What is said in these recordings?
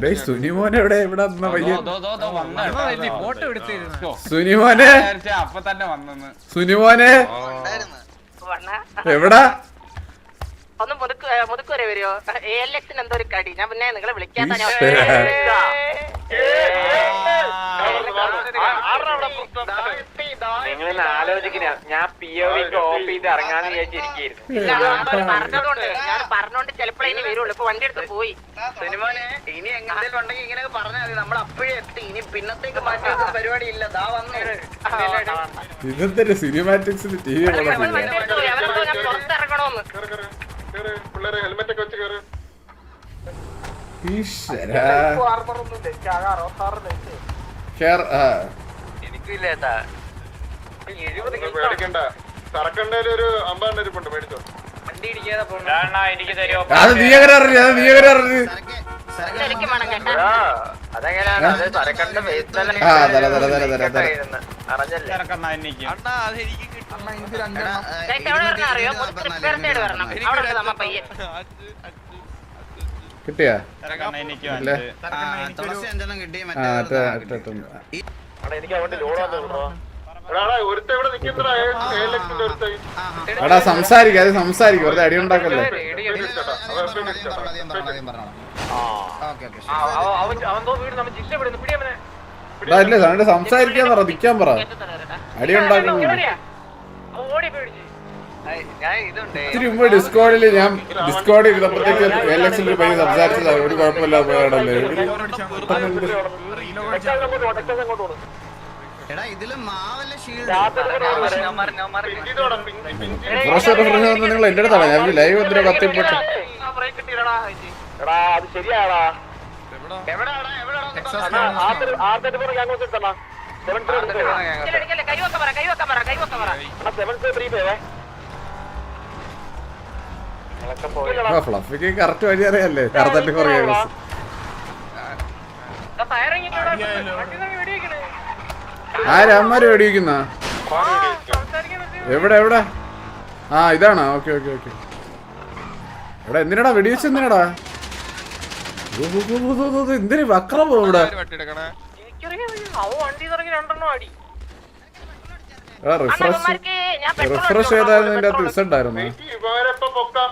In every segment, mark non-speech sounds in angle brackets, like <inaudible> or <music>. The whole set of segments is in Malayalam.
ഡേയ് സുനിമോൻ എവിടെ എവിടെ വലിയ സുനിമോനെ തന്നെ സുനിമോനെ. എവിടാ ഒന്ന് മുതുക്ക് മുതുക്ക് വരെ വരുമോ എ എൽ എക്സിന് എന്തോ ഒരു കടി ഞാൻ പിന്നെ നിങ്ങളെ വിളിക്കാത്ത ഞാൻ നിങ്ങളിന്ന് ആലോചിക്കുന്ന ഞാൻ പി ഒ വിക്ക് ഓഫ് ചെയ്ത് ഇറങ്ങാന്ന് വിചാരിച്ചിരിക്കുന്നു പറഞ്ഞോണ്ട് ഞാൻ പറഞ്ഞോണ്ട് ചിലപ്പോഴേ ഇനി വരുള്ളൂ. ഇപ്പൊ വണ്ടി എടുത്ത് പോയി. സിനിമോനെ ഇനി ഉണ്ടെങ്കിൽ ഇങ്ങനെ പറഞ്ഞാൽ മതി. നമ്മൾ അപ്പോഴേ എത്തി. ഇനി പിന്നത്തേക്ക് മാറ്റി വെക്കുന്ന പരിപാടി ഇല്ല. ദാ വന്നു. ഇതെന്തൊരു സിനിമാറ്റിക്സിന് ടി വി അവർ വണ്ടി എടുത്ത് പോയി. അവരോട് ഞാൻ പുറത്തിറങ്ങണോന്ന്. ഈശ്വരാ. കേറ- ആ. എനിക്കില്ല ഏട്ടാ. പേടിക്കണ്ട. സറക്കണ്ടേൽ ഒരു അമ്പാണ്ട് ഇരിപ്പുണ്ട് മേടിച്ചോ. അത് നീ എങ്ങനെ അറിഞ്ഞു? അത് നീ എങ്ങനെ അറിഞ്ഞു? അവിടെ കിട്ടിയാ? എനിക്ക് അതുകൊണ്ട് ലോഡ് വന്നു എടാ സംസാരിക്ക അത് സംസാരിക്കും വെറുതെ അടി ഉണ്ടാക്കല്ലേ അല്ലേ സാറിന്റെ സംസാരിക്കാൻ പറ നിക്കാൻ പറ അടി ഉണ്ടാക്കുന്നു ഇത്തിരി മുമ്പ് ഡിസ്കോഡിൽ ഞാൻ ഡിസ്കോഡിൽ ഇരുന്നപ്പോഴത്തേക്ക് എൽ എക്സിൽ ഒരു പയ്യൻ സംസാരിച്ചതാ ഒരു കുഴപ്പമില്ല പോയാടല്ലേ എടാ ഇതിലും മാവല്ല ഷീൽഡ് നിങ്ങൾ എന്റെ അടുത്താണ് ഞാൻ ലൈവ് എന്തിനാ കത്തിപ്പെട്ട് എടാ അത് ശരിയാടാ. ഫ്ലഫിക്ക് കറക്റ്റ് വഴി അറിയാല്ലേ? കറുത്തട്ടി കുറേ ആരാ? പേടിക്കുന്ന വെടിവെക്കുന്ന എവിടെ എവിടെ? ആ ഇതാണോ? Okay okay okay. എടാ എന്തിനടാ വെടിവെച്ച് എന്തിനടാ? എന്തിന് വക്രം പോ ഇവിടെ? വണ്ടി തുടങ്ങി രണ്ടെണ്ണം അടി എടാ റിഫ്രഷ് അണ്ണന്മാർക്ക് ഞാൻ പെട്രോൾ റിഫ്രഷ് ചെയ്തായിരുന്നു നിന്റെ അകത്ത് പൊക്കാം?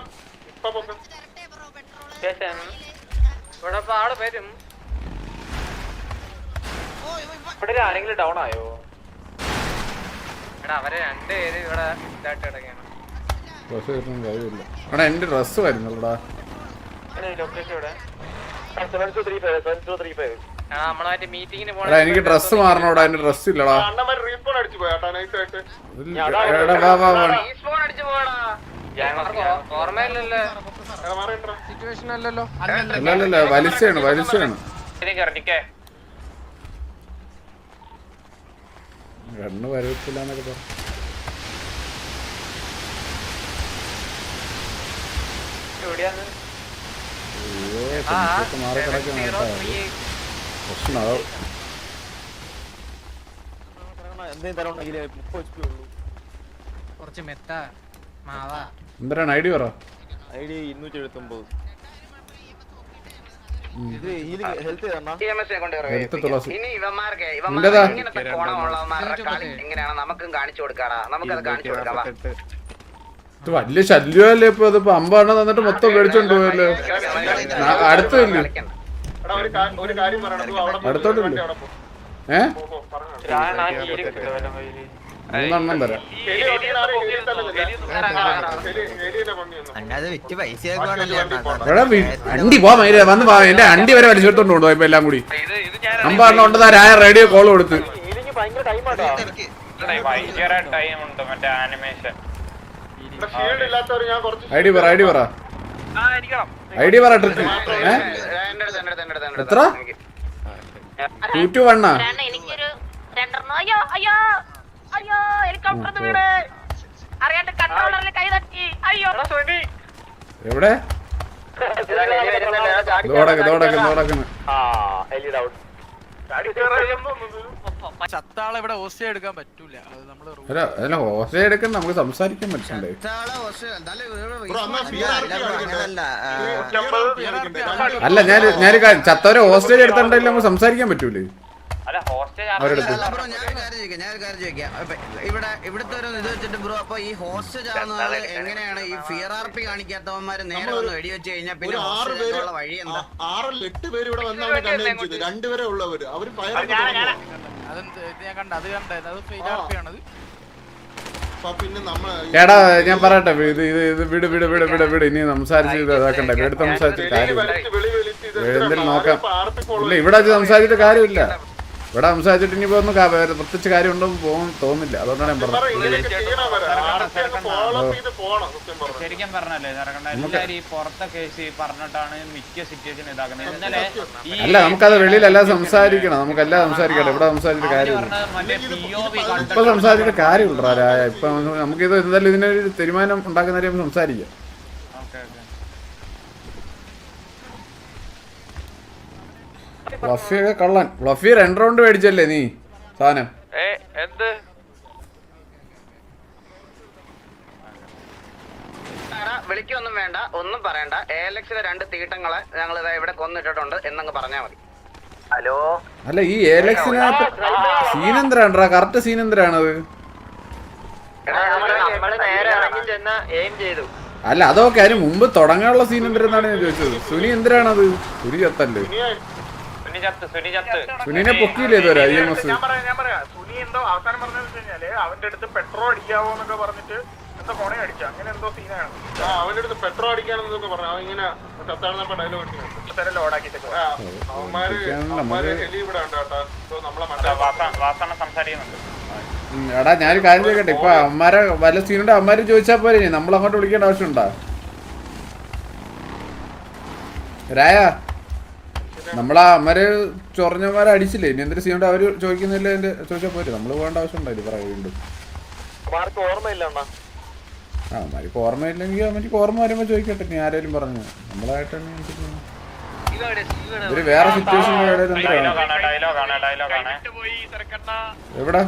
ഇവിടെ ഇപ്പൊ ആൾ വരും. ഇവിടെ ആരെങ്കിലും ഡൗൺ ആയോ? എടാ അവരെ രണ്ടുപേര് ഇവിടെ ഇതായിട്ട് കിടക്കാണ് ഡ്രസ് കിട്ടുന്ന കാര്യമില്ല എടാ എന്റെ ഡ്രസ് വരുന്നുള്ളടാ. ഇവിടെ എനിക്ക് ഡ്രസ് മാറണോടാ എന്റെ ഡ്രസ് ഇല്ലടാ. വലിച്ചാണ് വലിച്ചാണ് പോയാട്ടാ നൈസായിട്ട് എടാ വാ വാ വാ ഫോൺ അടിച്ചു പോടാ ഓർമ്മയില്ലല്ലോ എടാ മാറിയിട്ടാ സിറ്റുവേഷൻ അല്ലല്ലോ അല്ല അല്ല അല്ല വലിച്ചാണ് വലിച്ചാണ് കണ്ണ് വരത്തില്ല എന്നൊക്കെ പറഞ്ഞു എന്തരാണ് മാറി കിടക്കുന്ന പ്രശ്നമാവും എന്തിനാണ് ഐ ഡി പറ. ഐ ഡി ഇരുന്നൂറ്റി എഴുപത്തി ഇനി ഇത് വലിയ ശല്യമല്ലേ ഇപ്പൊ? ഇതിപ്പോ അമ്പാണ് തന്നിട്ട് മൊത്തം മേടിച്ചോണ്ട് പോയല്ലോ. അടുത്തില്ല അടുത്തോട്ടില്ലേ. വണ്ടി മൂന്നെണ്ണം തരാം അണ്ടി പോ മൈര വന്ന് വാ എന്റെ അണ്ടി വരെ വലിച്ചെടുത്തോണ്ട് കൊണ്ടുപോയി ഇപ്പൊ എല്ലാം കൂടി. അമ്പെണ്ണം ഉണ്ടെന്നാ രായ റേഡിയോ കോൾ കൊടുത്ത്. ഐ ഡി പറ. ഐ ഡി പറ ആ എനിക്കണം ഐ ഡി പറ ട്രിക്ക് എത്ര? ടു ടു വണ്ണാ എനിക്കൊരു രണ്ടെണ്ണോ. അയ്യോ അയ്യോ. അയ്യോ ഹെലികോപ്റ്റർ വീട് അറിയാണ്ട് കൺട്രോളറിൽ കൈ തട്ടി. അയ്യോ. എവിടെ? എടുക്കാൻ പറ്റൂല. അത് നമ്മൾ അല്ല അല്ല ഹോസ്റ്റേ എടുക്കാൻ നമുക്ക് സംസാരിക്കാൻ പറ്റണ്ടേ അല്ല ഞാൻ ഞാൻ ചത്തവരെ ഹോസ്റ്റേജ് എടുത്തിട്ടുണ്ടെങ്കിൽ നമുക്ക് സംസാരിക്കാൻ പറ്റൂലേ? ബ്രോ ഞാൻ ഒരു കാര്യം ചോദിക്കാം ഞാൻ ഒരു കാര്യം ചോദിക്കാം. അപ്പൊ ഇവിടെ ഇവിടുത്തെ ഒരു ഇത് വെച്ചിട്ട് ബ്രോ അപ്പൊ ഈ എങ്ങനെയാണ് ഈ ഫിയർ ആർ പി കാണിക്കാത്തവന്മാര് നേരെ വന്ന് വെടിവെച്ച് കഴിഞ്ഞാൽ പിന്നെ ഒരു ആറ് hostage പേര് ആയിട്ടുള്ള വഴി എന്താ? എട്ട് പേര് ഇവിടെ വന്ന് അവനെ കണ്ടുപിടിച്ചത് ചെയ്തു. രണ്ടുപേരെ ഉള്ളവര്. അവർ ഫയർ ഇത് ഞാൻ കണ്ട അത് കണ്ടായിരുന്നു അത് ഫെയിലാർപ്പിയാണത് പിന്നെ നമ്മൾ എടാ ഞാൻ പറയട്ടെ ഇത് ഇത് ഇത് വിട് വിട് വിട് വിട് വിട്. ഇനി സംസാരിച്ച് ഇത് ഇതാക്കണ്ട. ഇവിടെ സംസാരിച്ചിട്ട് കാര്യമില്ല. എന്തെങ്കിലും നോക്കാം. ഇല്ല ഇവിടെ വെച്ച് സംസാരിച്ചിട്ട് കാര്യമില്ല. ഇവിടെ സംസാരിച്ചിട്ട് ഇനിയിപ്പോ ഒന്നും പ്രത്യേകിച്ച് കാര്യം ഉണ്ടോ പോകും തോന്നില്ല അതുകൊണ്ടാണ് ഞാൻ പറഞ്ഞത്. അല്ല നമുക്കത് വെളിയിലെല്ലാം സംസാരിക്കണം. നമുക്കെല്ലാം സംസാരിക്കണം ഇവിടെ സംസാരിച്ചിട്ട് കാര്യമില്ല. ഇപ്പൊ സംസാരിച്ചിട്ട് കാര്യമുണ്ടോ ഇപ്പൊ നമുക്ക് നമുക്കിത് എന്തായാലും ഇതിനൊരു തീരുമാനം ഉണ്ടാക്കുന്ന കാര്യം സംസാരിക്കാം ഓക്കേ, ഓക്കേ. ഫ്ലഫിയൊക്കെ കള്ളൻ. ഫ്ലഫി രണ്ട് റൗണ്ട് മേടിച്ചല്ലേ നീ സാധനം? എന്ത്? വിളിക്കൊന്നും വേണ്ട ഒന്നും പറയണ്ട. എലക്സിലെ രണ്ട് തീട്ടങ്ങളെ ഞങ്ങൾ ഇവിടെ കൊന്നിട്ടിട്ടുണ്ട് എന്നങ്ങ് പറഞ്ഞാൽ മതി. ഹലോ? അല്ല ഈ ഏലക്സിനകത്ത് സീൻ എന്തിനാണ്ടാ? കറക്റ്റ് സീൻ എന്തിനാണത് നമ്മൾ നേരെ ഇറങ്ങി ചെന്ന എയിം ചെയ്തു. അല്ല അതൊക്കെ അതിന് മുമ്പ് തുടങ്ങാനുള്ള സീൻ എന്തിനാണ് ഞാൻ ചോദിച്ചത്? സുനി എന്തിനാണത്? സുനി ചത്തല്ലേ സുനി ചത്ത് സുനി ചത്ത് സുനിനെ പൊക്കിയില്ലേ ഇതുവരെ ഐ എം എസ് ഞാൻ പറയാം ഞാൻ പറയാം. സുനി എന്തോ അവസാനം പറഞ്ഞതെന്ന് വെച്ച് കഴിഞ്ഞാൽ അവന്റെ അടുത്ത് പെട്രോൾ അടിക്കാവോ എന്നൊക്കെ പറഞ്ഞിട്ട് എന്തോ കൊണ അടിച്ചു. അങ്ങനെ എന്തോ സീനാണ്. അവന്റെ അടുത്ത് പെട്രോൾ അടിക്കാണെന്നൊക്കെ പറഞ്ഞു. അവൻ ഇങ്ങനെ ചത്താണെന്നപ്പോ ഡയലോഗ് അവന്മാര് അവന്മാര് ഉണ്ട് കേട്ടോ. നമ്മളെ മറ്റേ സംസാരിക്കുന്നുണ്ട്. എടാ ഞാനൊരു കാര്യം ചോദിക്കട്ടെ? ഇപ്പൊ അമ്മാരെ വല്ല സീനുണ്ട് അമ്മമാര് ചോദിച്ചാ പോരെ ഇനി? നമ്മൾ അങ്ങോട്ട് വിളിക്കേണ്ട ആവശ്യമുണ്ടാ? രായ നമ്മളാ അമ്മര് ചൊറഞ്ഞമാരെ അടിച്ചില്ലേ? ഇനി എന്തൊരു സീനുണ്ട് അവർ ചോദിക്കുന്നില്ല എന്റെ ചോദിച്ചാ പോരെ. നമ്മൾ പോകേണ്ട ആവശ്യമുണ്ടായില്ല പറയാ വീണ്ടും. ആ അമ്മയ്ക്ക് ഓർമ്മയില്ലെങ്കിൽ അമ്മയ്ക്ക് ഓർമ്മ വരുമ്പോ ചോദിക്കട്ടെ നീ ആരേലും പറഞ്ഞു. നമ്മളായിട്ടാണ് ഒരു വേറെ സിറ്റുവേഷൻ എവിടെ?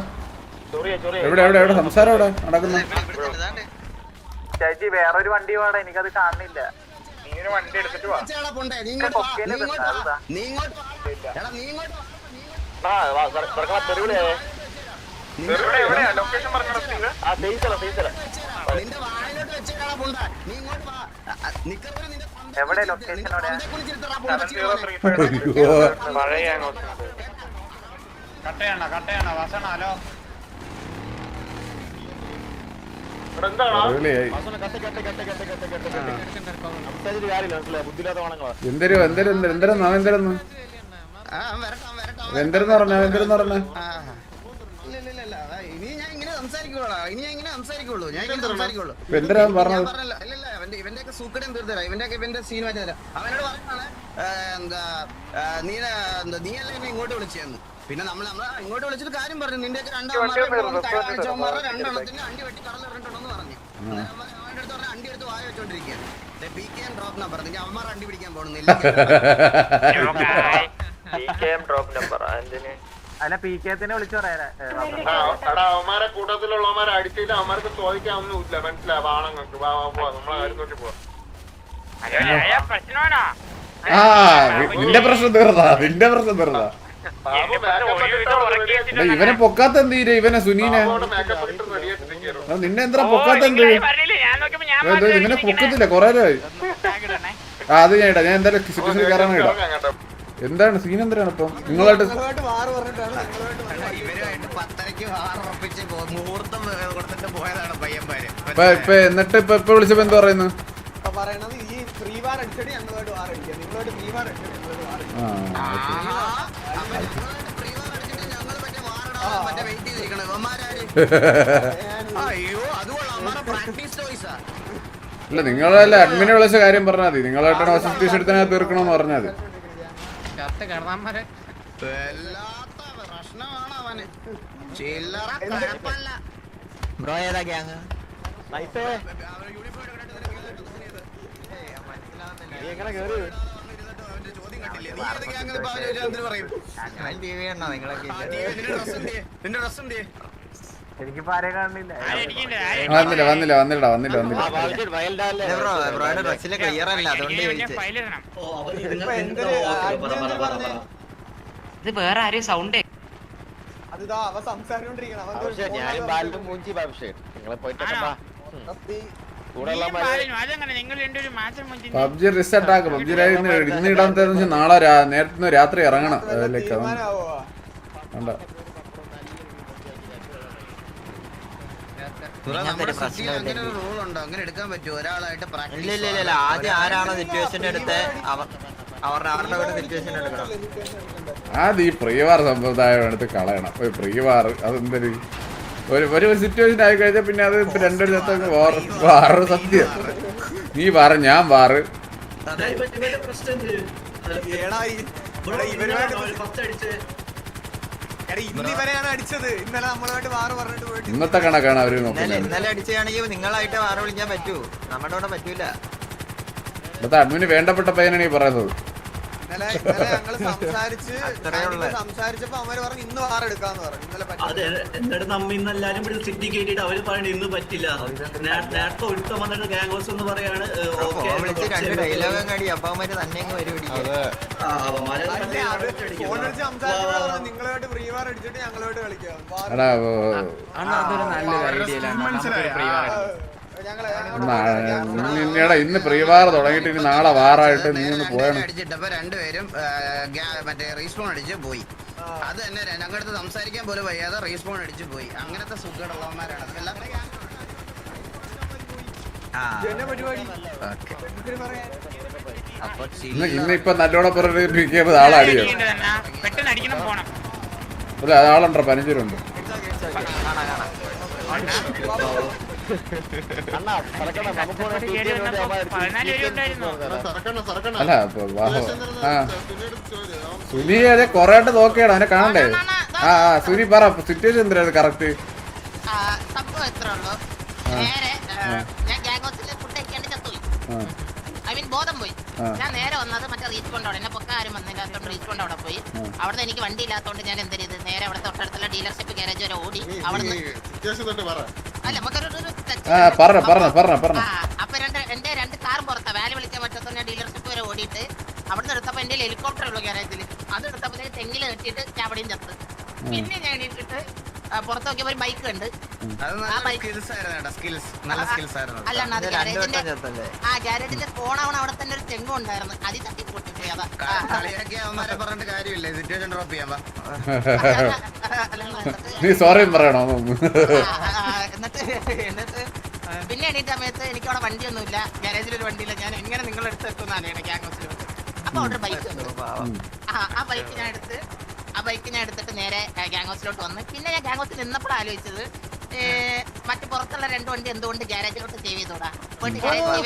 എവിടെ എവിടെ എവിടെ? സംസാരം എവിടെ? നടക്കുന്നു? ചേച്ചി വേറൊരു വണ്ടി വേണം എനിക്കത് കാണുന്നില്ല. വണ്ടി എടുത്തിട്ട് വാ. എവിടെ ലൊക്കേഷൻ പറഞ്ഞോ ആ സേസല സേസല നിന്റെ വായിലോട്ട് വെച്ചേക്കാടാ പോണ്ട. നീ എന്തരും എന്തരും എന്തരും എന്തരെന്ന് അവൻ എന്തരെന്ന് എന്തെന്ന് പറഞ്ഞ എന്തെന്ന് പറഞ്ഞ? എന്തിനാ പറഞ്ഞത്? ഇവന്റെ ഒക്കെ സൂക്കടം തീർത്തരാം ഇവന്റെ ഒക്കെ ഇവന്റെ സീൻ മാറ്റി തരാം. അവനോട് പറഞ്ഞാണ് എന്താ നീ നീ അല്ല എന്നെ ഇങ്ങോട്ട് വിളിച്ചെന്ന് പിന്നെ നമ്മൾ നമ്മൾ ഇങ്ങോട്ട് വിളിച്ചിട്ട് കാര്യം പറഞ്ഞു. നിന്റെ ഒക്കെ രണ്ടാമത്തെ രണ്ടെണ്ണത്തിന്റെ അണ്ടി വെട്ടി കടലിറങ്ങിട്ടുണ്ടെന്ന് പറഞ്ഞു. അന്നേരം അവൻ അവന്റെ അടുത്ത് പറഞ്ഞ അണ്ടി എടുത്ത് വായ വെച്ചോണ്ടിരിക്കുകയാണ് B K M drop number നിങ്ങൾ അവന്മാർ അണ്ടി പിടിക്കാൻ പോകുന്നില്ല ഡ്രോപ്പ് നമ്പർ അല്ല പി കെ തന്നെ വിളിച്ചു അവന്മാരെ കൂട്ടത്തിലുള്ളവന്മാരെ അടിച്ചില്ല അവന്മാർക്ക് ചോദിക്കാൻ ഒന്നുമില്ല മനസ്സിലാവും ആണുങ്ങൾക്ക് വാ വാ, പോവാ നമ്മളെ കാര്യം നോക്കി ആ നിന്റെ പ്രശ്നം തീർന്നാ നിന്റെ പ്രശ്നം തീർന്നാ ഇവനെ പൊക്കാത്ത എന്ത് ഇവനെ സുനീനെ? നിന്നെ എന്താ പൊക്കാത്ത എന്ത് ഇവനെ പൊക്കത്തില്ല കൊറേ. ആ അത് ഞാൻ ഇടാം. ഞാൻ എന്തായാലും കയറാൻ ഇടാം എന്താണ് സീൻ എന്താണ് ഇപ്പം? നിങ്ങളായിട്ട് ഇപ്പൊ ഇപ്പൊ എന്നിട്ട് ഇപ്പൊ ഇപ്പൊ വിളിച്ചപ്പോ എന്താ പറയുന്നു? പറയണത് ഇല്ല നിങ്ങളല്ല അഡ്മിനെ വിളിച്ച കാര്യം പറഞ്ഞാൽ മതി. നിങ്ങളായിട്ടാണ് സിറ്റുവേഷൻ എടുത്തതിനകത്ത് തീർക്കണമെന്ന് പറഞ്ഞാൽ മതി. ബ്രോ <laughs> ഏതാ ഗ്യാങ് എങ്ങനെ കേറി കണ്ടില്ലേ? നീ ഏത് ഗ്യാങ്ങിൽ എന്തിന് പറയും? ഞാൻ ടി വി നിങ്ങളൊക്കെ ആ, നീ നിന്റെ ഡ്രസ് എന്തിയെ നിന്റെ ഡ്രസ് എന്തിയെ വന്നില്ല വന്നില്ല വന്നില്ലടാ വന്നില്ല വന്നില്ല. ബ്രോ ബ്രോയുടെ ഡ്രസ്സിൽ ക്ലിയർ അല്ല. അതുകൊണ്ട് ചോദിച്ചേ. ഇത് വേറെ ആരും സൗണ്ട് അതിതാ അവ സംസാരിച്ചോണ്ടിരിക്കണം. അവൻ ഒരു സത്യം. പബ്ജി റിസെറ്റ് ആക്കും. പബ്ജി ഇന്ന് ഇന്ന് ഇടാൻ തരുന്ന നാളെ നേരത്തെ രാത്രി ഇറങ്ങണം. ലൈക്ക് വേണ്ട. ബ്രോ, നമ്മുടെ ഇങ്ങനത്തെ ഒരു സിറ്റിയിൽ പ്രശ്നമില്ല. റൂൾ ഉണ്ടോ? അങ്ങനെ എടുക്കാൻ പറ്റുമോ ഒരാളായിട്ട് പ്രാക്ടീസ് ഇല്ല ഇല്ല ഇല്ല, ഇല്ല. ആദ്യം ആരാണോ സിറ്റുവേഷൻ എടുത്ത് ആദ്യം ഈ പ്രിയവാർ സമ്പ്രദായം എടുത്ത് കളയണം. ഒരു പ്രിയവാർ അതെന്തൊരു ഒരു ഒരു സിറ്റുവേഷൻ ആയി കഴിഞ്ഞാൽ പിന്നെ അത് രണ്ടു രണ്ടൊരു ദിവസം വാറ് സത്യം. നീ വാറ് ഞാൻ വാറ്. ഇന്നത്തെ കണക്കാണ് അവർ ഇന്നലെ അടിച്ചാണെങ്കിൽ നിങ്ങളായിട്ട് വാറ് വിളിക്കാൻ പറ്റൂ. നമ്മുടെ പറ്റൂല. അഡ്മിന് വേണ്ടപ്പെട്ട പയ്യനാണ് ഈ പറയുന്നത്. അതെ എന്നിട്ട് നമ്മ ഇന്ന് എല്ലാരും ഇവിടെ സിറ്റി കേട്ടിട്ട് അവർ പറയണ ഇന്ന് പറ്റില്ല. നേരത്തെ ഒരുത്തം വന്നിട്ട് ഗാംഗോസ് എന്ന് പറയാണ് ഞങ്ങളുമായിട്ട് കളിക്കാം. അതൊരു നല്ലൊരു ഐഡിയ എടാ ഇന്ന് പ്രിയവാർ തുടങ്ങിയിട്ട് ഇനി നാളെ വാറായിട്ട് നീ ഒന്ന് പോയാണ്. അടിച്ചിട്ടപ്പോ രണ്ടുപേരും മറ്റേ റീസ്പോൺ അടിച്ച് പോയി. അത് തന്നെ ഞങ്ങളുടെ സംസാരിക്കാൻ പോലും വയ്യാതെ റീസ്പോൺ അടിച്ച് പോയി. അങ്ങനത്തെ സുഖമുള്ളവന്മാരാണ് ഇപ്പൊ നല്ലോണം പറഞ്ഞിരിക്കുമ്പോ ആളെ അടിയോ? പെട്ടെന്ന് അടിക്കണം പോണം. അല്ല ആളുണ്ടോ? പനിച്ചൂരുണ്ട് അല്ല സുനി അതെ കൊറേ ആയിട്ട് നോക്കിയാണ് അവനെ കാണണ്ടേ? ആ ആ സുനി പറ സിറ്റുവേഷൻ എന്തിനാണ് കറക്റ്റ് സംഭവം എത്ര ഉള്ളൂ. നേരെ ഞാൻ ഫുഡ് ചത്തുപോയി. ഐ മീൻ ബോധം പോയി. ഞാൻ നേരെ വന്നത് മറ്റേ റീച്ച് കൊണ്ട് അവിടെ എന്നെ പൊക്ക ആരും വന്നില്ലാത്തോണ്ട് റീച്ച് കൊണ്ട് അവിടെ പോയി. അവിടെ എനിക്ക് വണ്ടി ഇല്ലാത്തോണ്ട് ഞാൻ എന്ത് ചെയ്ത്? നേരെ അവിടെ തൊട്ടടുത്തുള്ള ഡീലർഷിപ്പ് ഗാരേജ് വരെ ഓടി അവിടുന്ന് പറഞ്ഞ പറഞ്ഞ അപ്പൊ- പറഞ്ഞ പറഞ്ഞ അപ്പൊ രണ്ട് എന്റെ രണ്ട് കാറും പുറത്താ. വാൽ വിളിക്കാൻ പറ്റാത്ത ഞാൻ ഡീലർഷിപ്പ് വരെ ഓടിയിട്ട് അവിടുന്ന് എടുത്തപ്പോ എന്റെ ഹെലികോപ്റ്റർ ഉള്ളു ഗാരേജിൽ അത് എടുത്തപ്പോഴത്തേക്ക് തെങ്ങിൽ കെട്ടിയിട്ട് ഞാൻ അവിടെയും ചത്ത്. പിന്നെ ഞാൻ എണീറ്റിട്ട് ആ, പുറത്ത് നോക്കിയപ്പോ ഒരു ബൈക്ക് ഉണ്ട്. അത്. അല്ലാണ്ട് അത് വട്ടം ആ ഗാരേജിന്റെ കോണാവണ അവിടെ തന്നെ ഒരു തെങ്ങും ഉണ്ടായിരുന്നു അതിൽ തട്ടി പൊട്ടിപ്പോയി അതാ. ആ, ക- പറഞ്ഞിട്ട് കാര്യമില്ല. സിറ്റുവേഷൻ ഡ്രോപ്പ് ചെയ്യാൻ വാ. നീ സോറി പറയണോ? എന്നിട്ട് എന്നിട്ട് പിന്നെ എണീറ്റ സമയത്ത് എനിക്ക് അവിടെ വണ്ടിയൊന്നുമില്ല. ഗാരേജിൽ ഒരു വണ്ടിയില്ല. ഞാൻ എങ്ങനെ നിങ്ങളെ അടുത്ത് എത്തുന്നതാണ് ഗ്യാങ് ഹൗസിൽ അപ്പൊ അവിടെ ബൈക്ക് ആ ആ ബൈക്ക് ഞാൻ എടുത്ത് ആ ബൈക്ക് ഞാൻ എടുത്തിട്ട് നേരെ ഗ്യാങ് ഹൗസിലോട്ട് വന്ന്. പിന്നെ ഞാൻ ഗ്യാങ് ഹൗസിൽ നിന്നപ്പോൾ ആലോചിച്ചത് മറ്റു പുറത്തുള്ള രണ്ട് വണ്ടി എന്തുകൊണ്ട് ഗ്യാരേജിലോട്ട് സേവ് ചെയ്തോടാ?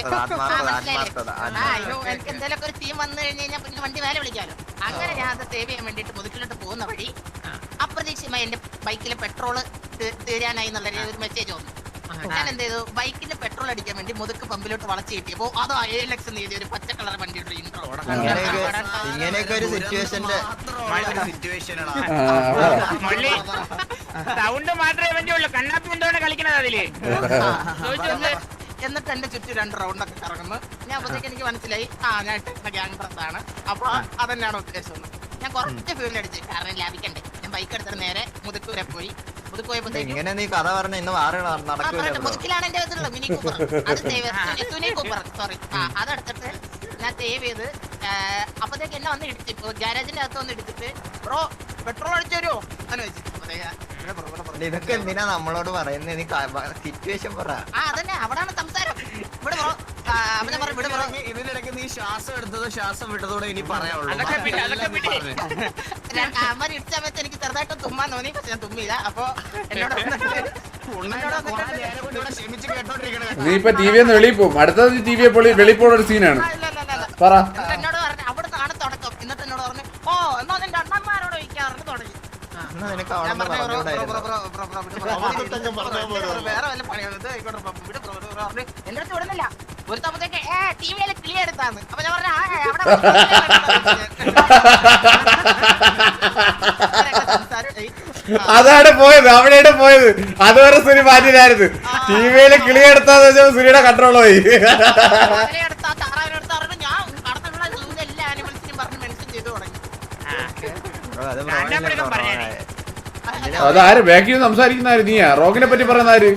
ആ, ആ, എനിക്ക് എന്തെങ്കിലും ഒരു ടീം വന്നു കഴിഞ്ഞ് കഴിഞ്ഞാൽ പിന്നെ വണ്ടി വേല വിളിക്കാലോ. അങ്ങനെ ഞാൻ അത് സേവ് ചെയ്യാൻ വേണ്ടിട്ട് മുതുക്കിലോട്ട് പോകുന്ന വഴി അപ്രതീക്ഷിതമായി എന്റെ ബൈക്കിലെ പെട്രോൾ തീരാനായി എന്നുള്ള ഒരു മെസ്സേജ് വന്നു. ഞാൻ എന്ത് ചെയ്തു? ബൈക്കിന്റെ പെട്രോൾ അടിക്കാൻ വേണ്ടി മുതുക്ക് പമ്പിലോട്ട് വളച്ച് കിട്ടിയപ്പോ അത് ഏഴ് ലക്ഷം നീതി ഒരു പച്ച കളർ വണ്ടിയുടെ ഇൻട്രോ ഇങ്ങനെയൊക്കെ ഒരു സിറ്റുവേഷന്റെ സൗണ്ട് മാത്രമേ ഉള്ളൂ. കണ്ണാപ്പി എന്തുകൊണ്ട് കളിക്കണത് അതിൽ. എന്നിട്ട് എന്റെ ചുറ്റും രണ്ട് റൗണ്ട് ഒക്കെ കറങ്ങുന്നു. ഞാൻ അപ്പോഴത്തേക്ക് എനിക്ക് മനസ്സിലായി. ആ ഞാൻ ഗ്യാങ് ഡ്രസ് ആണ്. അപ്പൊ അതന്നെയാണ് ഉദ്ദേശം ഞാൻ കുറച്ച് ഫ്യൂൽ അടിച്ച് കാരണം ലാഭിക്കണ്ടേ? ബൈക്ക് എടുത്തിട്ട് നേരെ മുതുക്കൂരെ പോയി. ഇങ്ങനെ നീ കഥ പറഞ്ഞ ഇന്ന് വാറ ആ, നടക്കൂല മുതുക്കിലാണ് എന്റെ ഇതിലുള്ള മിനി കൂപ്പർ. <laughs> അത് സേവ് കൂപ്പർ സോറി ആ അതെടുത്തിട്ട് ഞാൻ സേവ് ചെയ്ത് അപ്പത്തേക്ക് എന്നെ വന്ന് ഇടിച്ചു ഗാരേജിന്റെ അകത്ത് വന്ന് ഇടിച്ചിട്ട് ബ്രോ പെട്രോൾ അടിച്ചു തരുമോ എന്ന് വെച്ചു. Bro, bro. ഇതൊക്കെ എന്തിനാ നമ്മളോട് പറയുന്നത് നീ സിറ്റുവേഷൻ പറ. ആ അതന്നെ അവിടാണ് സംസാരം. ഇവിടെ ബ്രോ ഇതിനിടയ്ക്ക് ഇതിനിടയ്ക്ക് നീ ശ്വാസം എടുത്തത് ശ്വാസം വിട്ടതോടെ ഇനി പറയാവുള്ളൂ അമ്മ ഇടിച്ച സമയത്ത് എനിക്ക് ചെറുതായിട്ട് തുമ്മാൻ തോന്നി പക്ഷെ ഞാൻ തുമ്മില്ല അപ്പൊ എന്നോട് നീ ഇപ്പൊ ടി വി വെളിയിൽ പോകും അടുത്തത് ടി വി വെളിയിൽ പോകുന്ന ഒരു സീനാണ്. പറ എന്നോട് പറഞ്ഞു അവിടുന്നാണ് തുടക്കം എന്നിട്ട് എന്നോട് പറഞ്ഞു ഓ എന്നാ നിന്റെ അണ്ണന്മാരോട് ചോദിക്കാറുണ്ട് തുടങ്ങി. വേറെ വല്ല പണിയാണ് ഇത് ആയിക്കോട്ടെ വിടുന്നില്ല ഒരു തപ്പത്തേക്ക് ഏ ടി വിയിലെ കിളി എടുത്താന്ന്. അപ്പൊ ഞാൻ പറഞ്ഞു ആ അവിടെ <laughs> <laughs> അതാണ് പോയത് അവിടെയാണ് പോയത്. അതുവരെ സുനി മാറ്റിയില്ലായിരുന്നു ടി വിയിൽ കിളി എടുത്താന്ന് വെച്ചാൽ സുനിയുടെ കൺട്രോൾ പോയി. <laughs> അതാര്? ബാക്കിൽ നിന്ന് സംസാരിക്കുന്ന ആര് നീയാ? റോഗിനെ പറ്റി പറയുന്ന ആര്?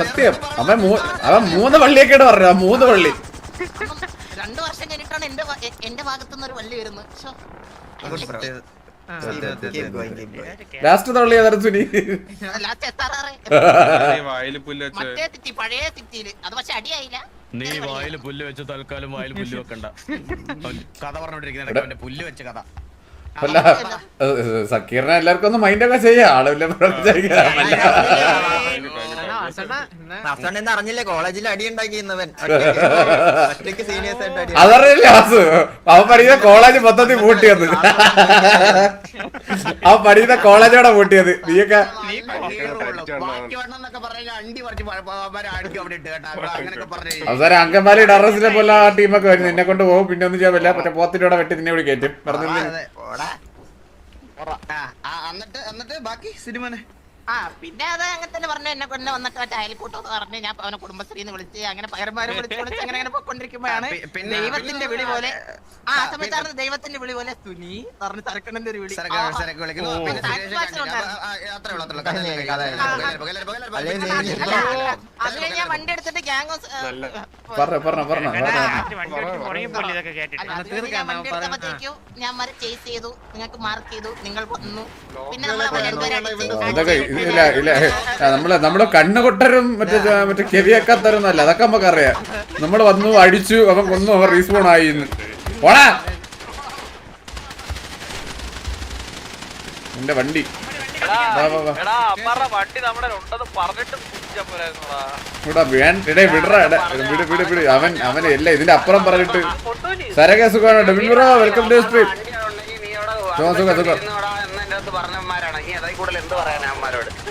സത്യം. അവൻ അവൻ മൂന്ന് വള്ളിയൊക്കെ പറഞ്ഞു മൂന്ന് വള്ളി. രണ്ടു വർഷം കഴിഞ്ഞിട്ടാണ് എന്റെ എന്റെ ഭാഗത്തുനിന്ന് ഒരു വള്ളി വരുന്നത്. ലാസ്റ്റ് തള്ളി ഏതായിരുന്നു സുനി? മറ്റേ പഴയ അത് പക്ഷെ അടിയായില്ല. നീ വായിൽ പുല്ല് വെച്ച് തൽക്കാലം വായിൽ പുല്ല് വെക്കണ്ട. <laughs> കഥ പറഞ്ഞോണ്ടിരിക്കുന്ന പുല്ല് വെച്ച കഥ. അല്ല സക്കീറിനെ എല്ലാവർക്കും ഒന്ന് മൈൻഡൊക്കെ ചെയ്യാം ആളില്ല അറിഞ്ഞില്ലേ കോളേജിൽ അടി ഉണ്ടാക്കി ഇന്നവൻ ഒറ്റയ്ക്ക് സീനിയേഴ്സ് ആയിട്ട് അടി അതറിയില്ല അവൻ പഠിക്കുന്ന കോളേജ് മൊത്തത്തിൽ പൂട്ടിയത് അവൻ പഠിക്കുന്ന കോളേജോടെ പൂട്ടിയത് നീയൊക്കെ പറഞ്ഞു അവസാനം അങ്കമാലി ഡറസിലെ പോലെ ആ ടീമൊക്കെ വരും നിന്നെ കൊണ്ട് പോകും പിന്നെ ഒന്നും ചെയ്യാൻ പറ്റില്ല മറ്റേ പോത്തിനോടെ വെട്ടി നിന്നെ കൂടി കയറ്റും പറഞ്ഞില്ലേ എന്നിട്ട് എന്നിട്ട് ബാക്കി സിനിമനെ. ആ പിന്നെ അത് അങ്ങനെ തന്നെ പറഞ്ഞു എന്നെ കൊണ്ട് വന്നിട്ട് മറ്റേ അയൽക്കൂട്ടം എന്ന് പറഞ്ഞു ഞാൻ അവനെ കുടുംബശ്രീന്ന് വിളിച്ച് അങ്ങനെ പയർമാരെ വിളിച്ച് വിളിച്ച് അങ്ങനെ അങ്ങനെ പോയിക്കൊണ്ടിരിക്കുമ്പോഴാണ് ദൈവത്തിന്റെ വിളി പോലെ ആ സമയത്താണ് ദൈവത്തിന്റെ വിളി പോലെ സുനി പറഞ്ഞ് തരക്കണ്ണന്റെ ഒരു വിളി. അത് കഴിഞ്ഞ് ഞാൻ വണ്ടി എടുത്തിട്ട് ഗ്യാങ് എടുത്തപ്പോഴത്തേക്കും ഞാൻ ചേസ് ചെയ്തു നിങ്ങൾക്ക് മാർക്ക് ചെയ്തു നിങ്ങൾ വന്നു. പിന്നെ നമ്മളെ ഇല്ല ഇല്ല. നമ്മൾ നമ്മൾ കണ്ണുകൊട്ടരും മറ്റേ മറ്റേ ചെവിയക്കത്തരും അല്ല അതൊക്കെ നമുക്ക് അറിയാം നമ്മൾ വന്നു അടിച്ചു അവൻ കൊന്നു അവൻ റീസ്പോൺ ആയി എന്ന്. എന്റെ വണ്ടി. ഇവിടെ വിടറ വിട് വിട് വിട്. അവൻ അവൻ എല്ല ഇതിന്റെ അപ്പുറം പറഞ്ഞിട്ട്. സരകെ സുഖമാണ്? വെൽക്കം ടു അവിടെ സുഖം, സുഖം, സുഖം. അകത്ത് പറഞ്ഞവന്മാരാണ് ഇനി അതായി കൂടുതൽ എന്ത് പറയാനാ അമ്മമാരോട്